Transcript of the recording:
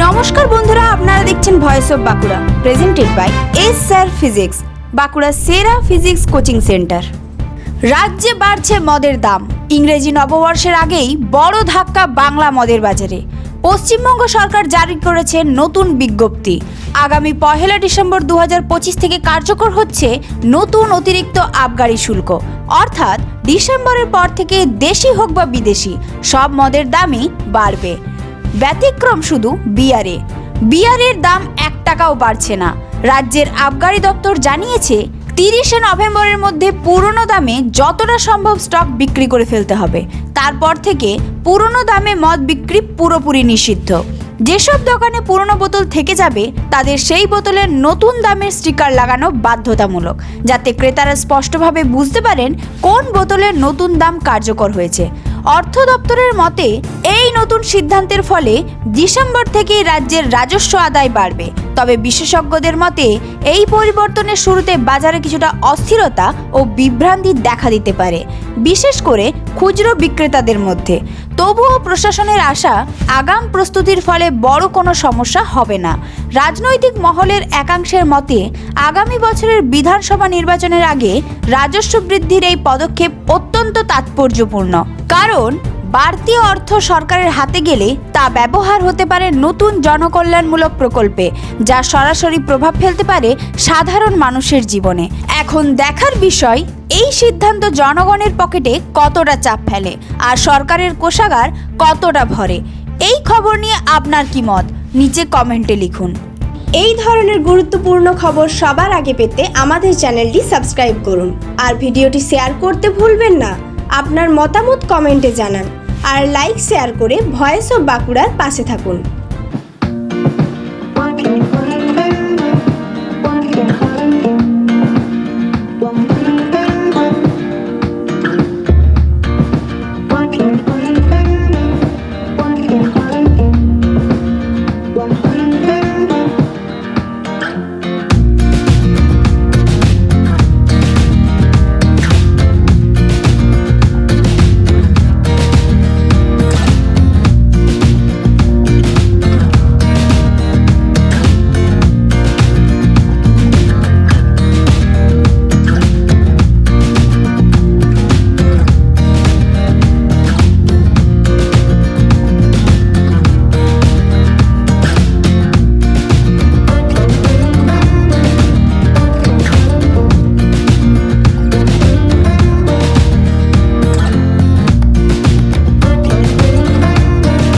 নমস্কার বন্ধুরা, আপনারা দেখছেন voice of Bankura presented by S sir physics Bankura সেরা ফিজিক্স কোচিং সেন্টার রাজ্যে বাড়ছে মদের দাম। ইংরেজি নববর্ষের আগেই বড় ধাক্কা বাংলা মদের বাজারে। পশ্চিমবঙ্গ সরকার জারি করেছে নতুন বিজ্ঞপ্তি। আগামী পহেলা ডিসেম্বর দু হাজার পঁচিশ থেকে কার্যকর হচ্ছে নতুন অতিরিক্ত আবগারি শুল্ক। অর্থাৎ ডিসেম্বরের পর থেকে দেশি হোক বা বিদেশি, সব মদের দামই বাড়বে। ব্যতিক্রম শুধু বিয়ারে বিয়ারের দাম এক টাকাও বাড়ছে না। রাজ্যের আবগারি দপ্তর জানিয়েছে, তিরিশে নভেম্বরের মধ্যে পুরনো দামে যতটা সম্ভব স্টক বিক্রি করে ফেলতে হবে। তারপর থেকে পুরনো দামে মদ বিক্রি পুরোপুরি নিষিদ্ধ। যেসব দোকানে পুরনো বোতল থেকে যাবে, তাদের সেই বোতলের নতুন দামের স্টিকার লাগানো বাধ্যতামূলক, যাতে ক্রেতারা স্পষ্টভাবে বুঝতে পারেন কোন বোতলের নতুন দাম কার্যকর হয়েছে। অর্থ দপ্তরের মতে, এই নতুন সিদ্ধান্তের ফলে ডিসেম্বর থেকেই রাজ্যের রাজস্ব আদায় বাড়বে। তবে বিশেষজ্ঞদের মতে, এই পরিবর্তনের শুরুতে বাজারে কিছুটা অস্থিরতা ও বিভ্রান্তি দেখা দিতে পারে, বিশেষ করে খুচরো বিক্রেতাদের মধ্যে। তবুও প্রশাসনের আশা, আগাম প্রস্তুতির ফলে বড় কোনো সমস্যা হবে না। রাজনৈতিক মহলের একাংশের মতে, আগামী বছরের বিধানসভা নির্বাচনের আগে রাজস্ব বৃদ্ধির এই পদক্ষেপ অত্যন্ত তাৎপর্যপূর্ণ। কারণ, বাড়তি অর্থ সরকারের হাতে গেলে তা ব্যবহার হতে পারে নতুন জনকল্যাণমূলক প্রকল্পে, যা সরাসরি প্রভাব ফেলতে পারে সাধারণ মানুষের জীবনে। এখন দেখার বিষয়, এই সিদ্ধান্ত জনগণের পকেটে কতটা চাপ ফেলে আর সরকারের কোষাগার কতটা ভরে? এই খবর নিয়ে আপনার কি মত? নিচে কমেন্টে লিখুন। এই ধরনের গুরুত্বপূর্ণ খবর সবার আগে পেতে আমাদের চ্যানেলটি সাবস্ক্রাইব করুন। আর ভিডিওটি শেয়ার করতে ভুলবেন না। আপনার মতামত কমেন্টে জানান আর লাইক শেয়ার করে ভয়েস অফ বাঁকুড়ার পাশে থাকুন।